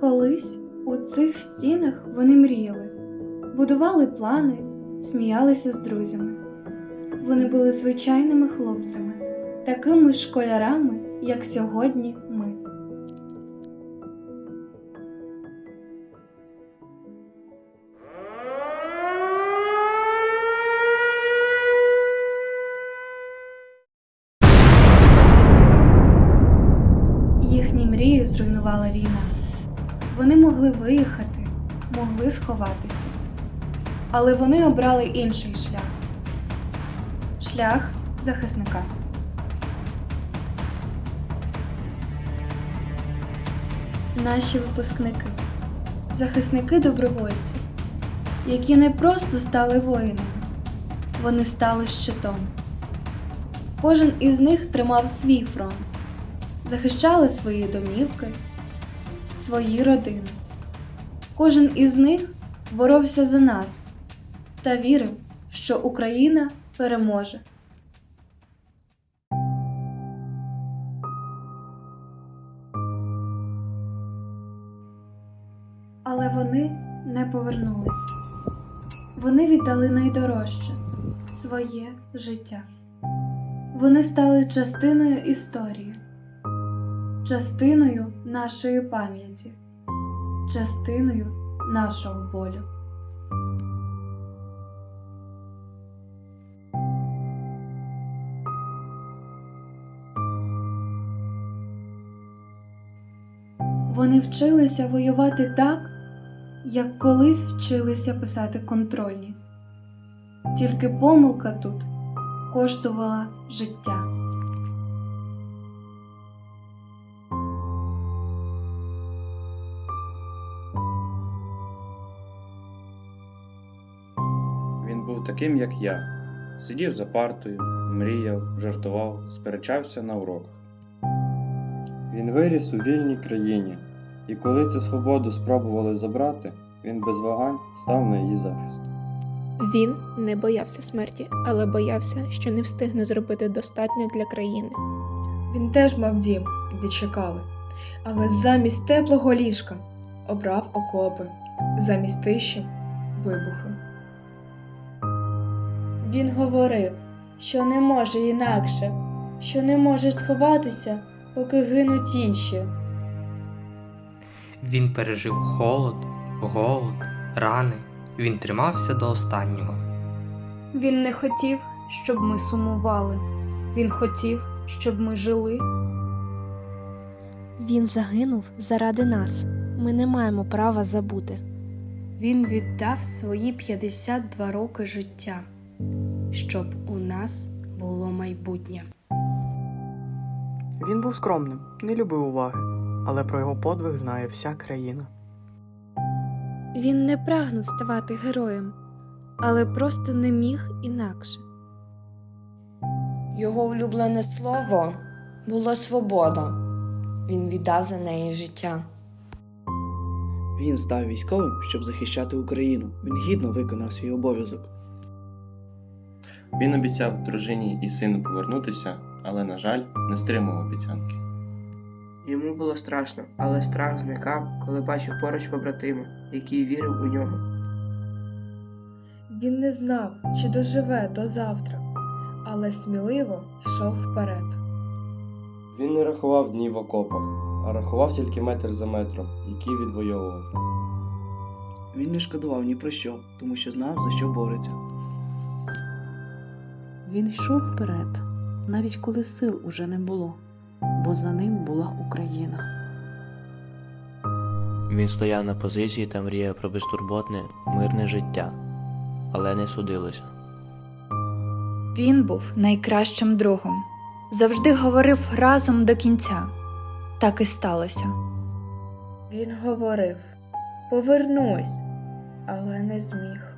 Колись у цих стінах вони мріяли, будували плани, сміялися з друзями. Вони були звичайними хлопцями, такими школярами, як сьогодні ми. Зруйнувала війна. Вони могли виїхати, могли сховатися. Але вони обрали інший шлях шлях захисника. Наші випускники, захисники добровольці, які не просто стали воїнами, вони стали щитом. Кожен із них тримав свій фронт, захищали свої домівки, свої родини. Кожен із них боровся за нас та вірив, що Україна переможе. Але вони не повернулися. Вони віддали найдорожче своє життя. Вони стали частиною історії, частиною нашої пам'яті, частиною нашого болю. Вони вчилися воювати так, як колись вчилися писати контрольні. Тільки помилка тут коштувала життя. Був таким, як я. Сидів за партою, мріяв, жартував, сперечався на уроках. Він виріс у вільній країні, і коли цю свободу спробували забрати, він без вагань став на її захист. Він не боявся смерті, але боявся, що не встигне зробити достатньо для країни. Він теж мав дім, де чекали, але замість теплого ліжка обрав окопи, замість тиші вибухи. Він говорив, що не може інакше, що не може сховатися, поки гинуть інші. Він пережив холод, голод, рани. Він тримався до останнього. Він не хотів, щоб ми сумували. Він хотів, щоб ми жили. Він загинув заради нас. Ми не маємо права забути. Він віддав свої 52 роки життя, щоб у нас було майбутнє. Він був скромним, не любив уваги, але про його подвиг знає вся країна. Він не прагнув ставати героєм, але просто не міг інакше. Його улюблене слово було свобода. Він віддав за неї життя. Він став військовим, щоб захищати Україну. Він гідно виконав свій обов'язок. Він обіцяв дружині і сину повернутися, але, на жаль, не стримав обіцянки. Йому було страшно, але страх зникав, коли бачив поруч побратима, який вірив у нього. Він не знав, чи доживе до завтра, але сміливо йшов вперед. Він не рахував дні в окопах, а рахував тільки метр за метром, який відвоював. Він не шкодував ні про що, тому що знав, за що бореться. Він йшов вперед, навіть коли сил уже не було, бо за ним була Україна. Він стояв на позиції та мріяв про безтурботне, мирне життя, але не судилося. Він був найкращим другом. Завжди говорив разом до кінця. Так і сталося. Він говорив: Повернусь, але не зміг.